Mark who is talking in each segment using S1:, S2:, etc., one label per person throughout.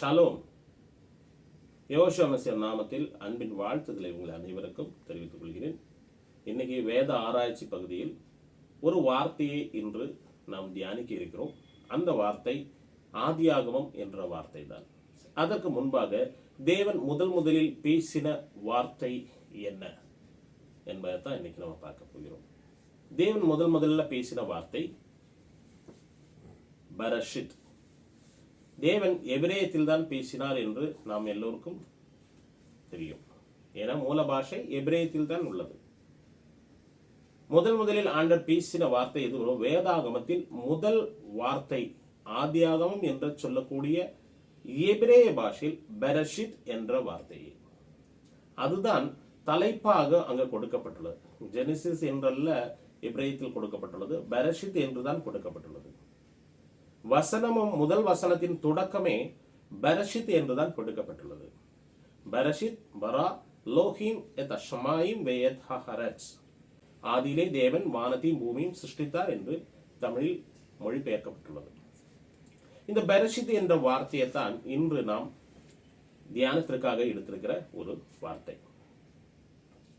S1: Shalom. யோசோமசியர் நாமத்தில் அன்பின் வாழ்த்துக்களை உங்கள் அனைவருக்கும் தெரிவித்துக் கொள்கிறேன். இன்னைக்கு வேத ஆராய்ச்சி பகுதியில் ஒரு வார்த்தையை இன்று நாம் தியானிக்க இருக்கிறோம். அந்த வார்த்தை ஆதியாகமம் என்ற வார்த்தை தான் அதற்கு முன்பாக தேவன் முதல் முதலில் பேசின வார்த்தை என்ன என்பதை தான் இன்னைக்கு நம்ம பார்க்க போகிறோம். தேவன் முதல் முதல்ல பேசின வார்த்தை பரஷித். தேவன் எபிரேயத்தில் தான் பேசினார் என்று நாம் எல்லோருக்கும் தெரியும். ஏன்னா மூல பாஷை எபிரேயத்தில் தான் உள்ளது. முதல் முதலில் ஆண்டர் பேசின வார்த்தை எது வரும் வேதாகமத்தில் முதல் வார்த்தை ஆதியாகமம் என்று சொல்லக்கூடிய எபிரேய பாஷையில் பெரஷித் என்ற வார்த்தை அதுதான் தலைப்பாக அங்கு கொடுக்கப்பட்டுள்ளது. ஜெனிசிஸ் என்றல்ல இப்ரேயத்தில் கொடுக்கப்பட்டுள்ளது. பெரஷித் என்றுதான் கொடுக்கப்பட்டுள்ளது. வசனமும் முதல் வசனத்தின் தொடக்கமே பரஷித் என்றுதான் கொடுக்கப்பட்டுள்ளது. பரஷித் பரா லோஹிம் எத் அஷ்மாயிம் வேயத் ஹரட்ஸ் ஆதியிலே தேவன் வானத்தையும் பூமியும் சிருஷ்டித்தார் என்று தமிழில் மொழிபெயர்க்கப்பட்டுள்ளது. இந்த பரஷித் என்ற வார்த்தையை தான் இன்று நாம் தியானத்திற்காக எடுத்திருக்கிற ஒரு வார்த்தை.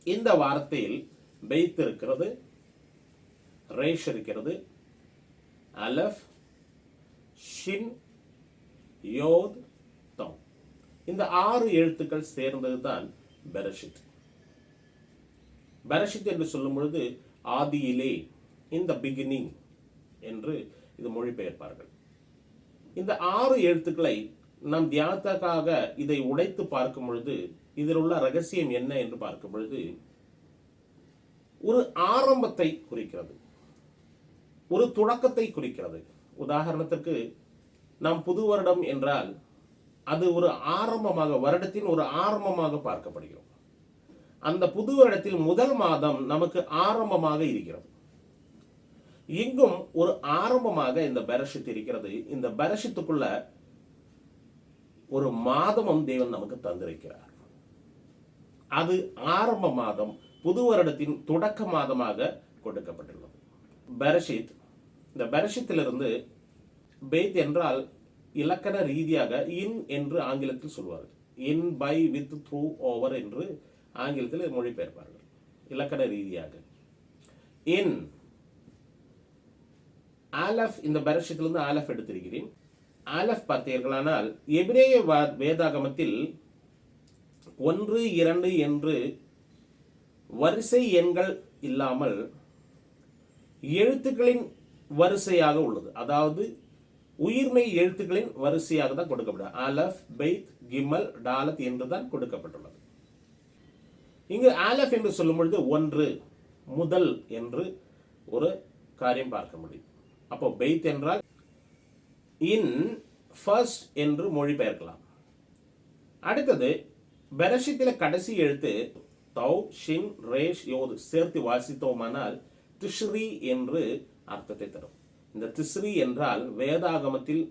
S1: இந்த வார்த்தையில் பெய்த் இருக்கிறது ரேஷ் இருக்கிறது அலஃப் ஷின் யோத் தௌ இந்த ஆறு எழுத்துக்கள் சேர்ந்தது தான் பெரஷித். பெரஷித் என்று சொல்லும் பொழுது ஆதியிலே இந்த பிகினிங் என்று இது மொழிபெயர்ப்பார்கள். இந்த ஆறு எழுத்துக்களை நாம் தியானத்துக்காக இதை உடைத்து பார்க்கும் பொழுது இதில் உள்ள ரகசியம் என்ன என்று பார்க்கும் பொழுது ஒரு ஆரம்பத்தை குறிக்கிறது. ஒரு தொடக்கத்தை குறிக்கிறது. உதாரணத்திற்கு நாம் புது வருடம் என்றால் அது ஒரு ஆரம்பமாக வருடத்தின் ஒரு ஆரம்பமாக பார்க்கப்படுகிறோம். அந்த புது வருடத்தில் முதல் மாதம் நமக்கு ஆரம்பமாக இருக்கிறது. இங்கும் ஒரு ஆரம்பமாக இந்த பரஷித் இருக்கிறது. இந்த பரஷித்துக்குள்ள ஒரு மாதமும் தேவன் நமக்கு தந்திருக்கிறார். அது ஆரம்ப மாதம் புது வருடத்தின் தொடக்க மாதமாக கொடுக்கப்பட்டுள்ளது. பரஷித் இந்த பரஷித்திலிருந்து பெய்த் என்றால் இலக்கண ரீதியாக இன் என்று ஆங்கிலத்தில் சொல்வார்கள். In by with through over என்று ஆங்கிலத்தில் மொழிபெயர்ப்பார்கள். இலக்கண ரீதியாக. இன் ஆலஃப் இந்த பரஷத்திலிருந்து ஆலஃப் எடுத்திருக்கிறேன். ஆலஃப் பார்த்தீர்களானால் எபிரேய வேதாகமத்தில் ஒன்று இரண்டு என்று வரிசை எண்கள் இல்லாமல் எழுத்துக்களின் வரிசையாக உள்ளது. அதாவது உயிர்மை எழுத்துக்களின் வரிசையாக தான் கொடுக்கப்படும். அலஃப் பெய்த் கிம்மல் டாலத் என்று தான் கொடுக்கப்பட்டுள்ளது. இங்கு ஆலஃப் என்று சொல்லும் பொழுது ஒன்று முதல் என்று ஒரு காரியம் பார்க்க முடியும். அப்போ பெய்த் என்றால் இன் ஃபர்ஸ்ட் என்று மொழிபெயர்க்கலாம். அடுத்தது பெரஷித்தில கடைசி எழுத்து தௌ ஷின் ரேஷ் யோது சேர்த்து வாசித்தோமானால் திஷ்ரி என்று அர்த்தத்தை தரும். இந்த திஸ்ரீ என்றால் வேதாகமத்தில்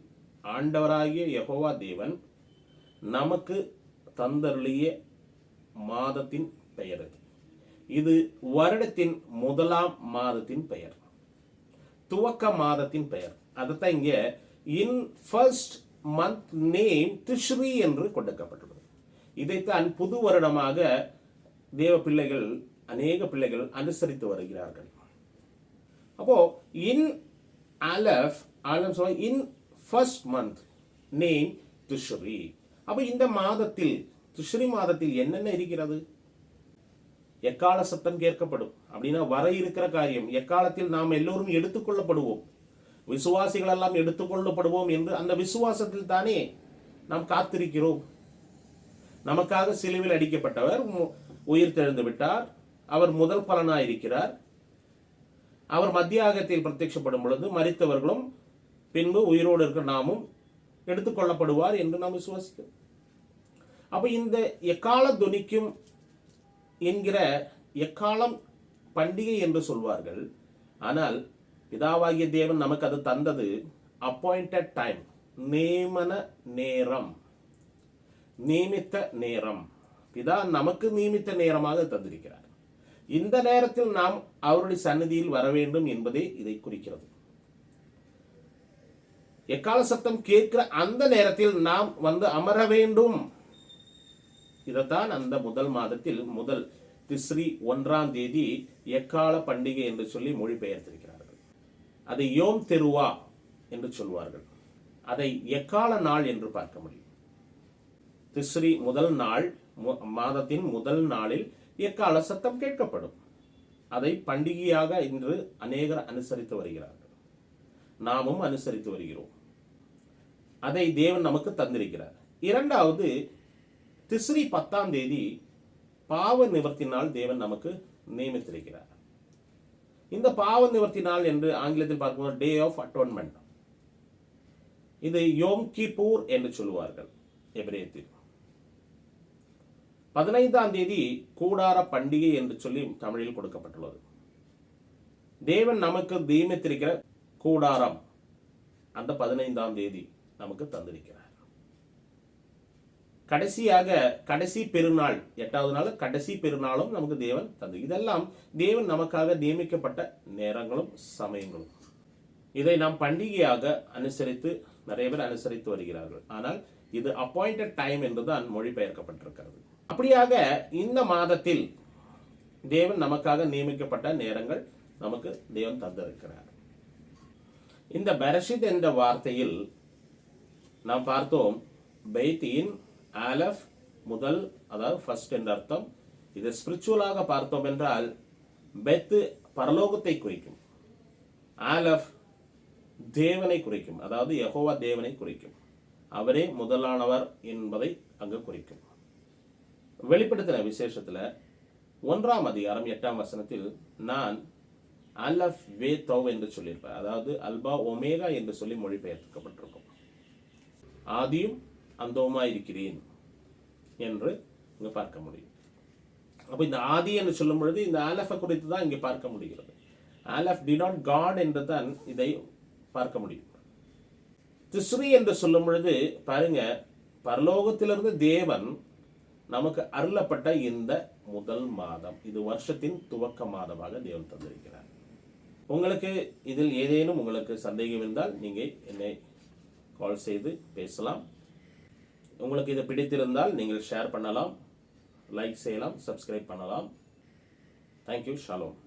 S1: ஆண்டவராகிய யகோவா தேவன் நமக்கு தந்தருளிய மாதத்தின் பெயர் இது இது வருடத்தின் முதலாம் மாதத்தின் பெயர். துவக்க மாதத்தின் பெயர். அதைத்தான் இங்கே in first month name Tishri என்று கொடுக்கப்பட்டுள்ளது. இதைத்தான் புது வருடமாக தேவ பிள்ளைகள் அநேக பிள்ளைகள் அனுசரித்து வருகிறார்கள். அப்போ இன் அலஃப் அலஃப் சொல்ல in first month name Tishri அப்போ இந்த மாதத்தில் துஷ்ரி மாதத்தில் என்னென்ன இருக்கிறது? எக்கால சத்தம் கேட்கப்படும். அப்படின்னா வர இருக்கிற காரியம். எக்காலத்தில் நாம் எல்லோரும் எடுத்துக்கொள்ளப்படுவோம். விசுவாசிகள் எல்லாம் எடுத்துக்கொள்ளப்படுவோம் என்று அந்த விசுவாசத்தில் தானே நாம் காத்திருக்கிறோம். நமக்காக சிலுவில் அடிக்கப்பட்டவர் மு- உயிர் தெழுந்து விட்டார். அவர் முதல் பலனாய் இருக்கிறார் அவர் மத்தியாகத்தில் பிரத்யட்சப்படும் பொழுது மறித்தவர்களும் பின்பு உயிரோடு இருக்கிற நாமும் எடுத்துக்கொள்ளப்படுவார் என்று நாம் விசுவாசிக்கிறோம். அப்போ இந்த எக்கால துணிக்கும் என்கிற எக்காலம் பண்டிகை என்று சொல்வார்கள். ஆனால் பிதாவாகிய தேவன் நமக்கு அது தந்தது அப்பாயிண்டட் டைம் நியமன நேரம் நியமித்த நேரம். பிதா நமக்கு நியமித்த நேரமாக தந்திருக்கிறார். இந்த நேரத்தில் நாம் அவருடைய சன்னதியில் வர வேண்டும் என்பதே இதை குறிக்கிறது. எக்கால சத்தம் கேட்கிற அந்த நேரத்தில் நாம் வந்து அமர வேண்டும். இதைத்தான் அந்த முதல் மாதத்தில் முதல் திஸ்ரி ஒன்றாம் தேதி எக்கால பண்டிகை என்று சொல்லி மொழிபெயர்த்திருக்கிறார்கள். அதை யோம் தெருவா என்று சொல்வார்கள். அதை எக்கால நாள் என்று பார்க்க முடியும். திஸ்ரி முதல் நாள் மு- மாதத்தின் முதல் நாளில் எக்கால சத்தம் கேட்கப்படும். அதை பண்டிகையாக இன்று அநேகர் அனுசரித்து வருகிறார்கள். நாமும் அனுசரித்து வருகிறோம். அதை தேவன் நமக்கு தந்திருக்கிறார். இரண்டாவது திஸ்ரி பத்தாம் தேதி பாவ நிவர்த்தி நாள் தேவன் நமக்கு நியமித்திருக்கிறார். இந்த பாவ நிவர்த்தி நாள் என்று ஆங்கிலத்தில் பார்க்கும்போது டே ஆஃப் அட்டோன்மெண்ட் இது யோம் கிபூர் என்று சொல்லுவார்கள் எபிரேத்தில் பதினைந்தாம் தேதி கூடார பண்டிகை என்று சொல்லி தமிழில் கொடுக்கப்பட்டுள்ளது. தேவன் நமக்கு நியமித்திருக்கிற கூடாரம் அந்த பதினைந்தாம் தேதி நமக்கு தந்திருக்கிறார். கடைசியாக கடைசி பெருநாள் எட்டாவது நாள் கடைசி பெருநாளும் நமக்கு தேவன் தந்து இதெல்லாம் தேவன் நமக்காக நியமிக்கப்பட்ட நேரங்களும் சமயங்களும். இதை நாம் பண்டிகையாக அனுசரித்து நிறைய பேர் அனுசரித்து வருகிறார்கள். ஆனால் இது அப்பாயிண்டட் டைம் என்றுதான் மொழிபெயர்க்கப்பட்டிருக்கிறது. அப்படியாக இந்த மாதத்தில் தேவன் நமக்காக நியமிக்கப்பட்ட நேரங்கள் நமக்கு தேவன் தந்திருக்கிறார். இந்த பரஷித் என்ற வார்த்தையில் நாம் பார்த்தோம் பெய்தியின் ஆலஃப் முதல் அதாவது ஃபர்ஸ்ட் என்ற அர்த்தம். இது ஸ்பிரிச்சுவலாக பார்த்தோம் என்றால் பெத்து பரலோகத்தை குறிக்கும். ஆலஃப் தேவனை குறிக்கும். அதாவது யகோவா தேவனை குறிக்கும். அவரே முதலானவர் என்பதை அங்கு குறிக்கும். வெளிப்படுத்தின விசேஷத்தில் ஒன்றாம் அதிகாரம் எட்டாம் வசனத்தில் நான் அலஃப் வே தௌ என்று சொல்லியிருப்பேன். அதாவது அல்பா ஒமேகா என்று சொல்லி மொழிபெயர்க்கப்பட்டிருக்கும். ஆதியும் அந்தோமா இருக்கிறேன் என்று இங்கே பார்க்க முடியும். அப்போ இந்த ஆதி என்று சொல்லும் பொழுது இந்த ஆலஃபை குறித்து தான் இங்கே பார்க்க முடிகிறது. ஆலஃப் டி நாட் காட் என்று தான் இதை பார்க்க முடியும். திஸ்ரி என்று சொல்லும் பொழுது பாருங்க பரலோகத்திலிருந்து தேவன் நமக்கு அருளப்பட்ட இந்த முதல் மாதம். இது வருஷத்தின் துவக்க மாதமாக தேவன் தந்திருக்கிறார். உங்களுக்கு இதில் ஏதேனும் உங்களுக்கு சந்தேகம் இருந்தால் நீங்கள் என்னை கால் செய்து பேசலாம். உங்களுக்கு இது பிடித்திருந்தால் நீங்கள் ஷேர் பண்ணலாம் லைக் செய்யலாம் சப்ஸ்கிரைப் பண்ணலாம். Thank you Shalom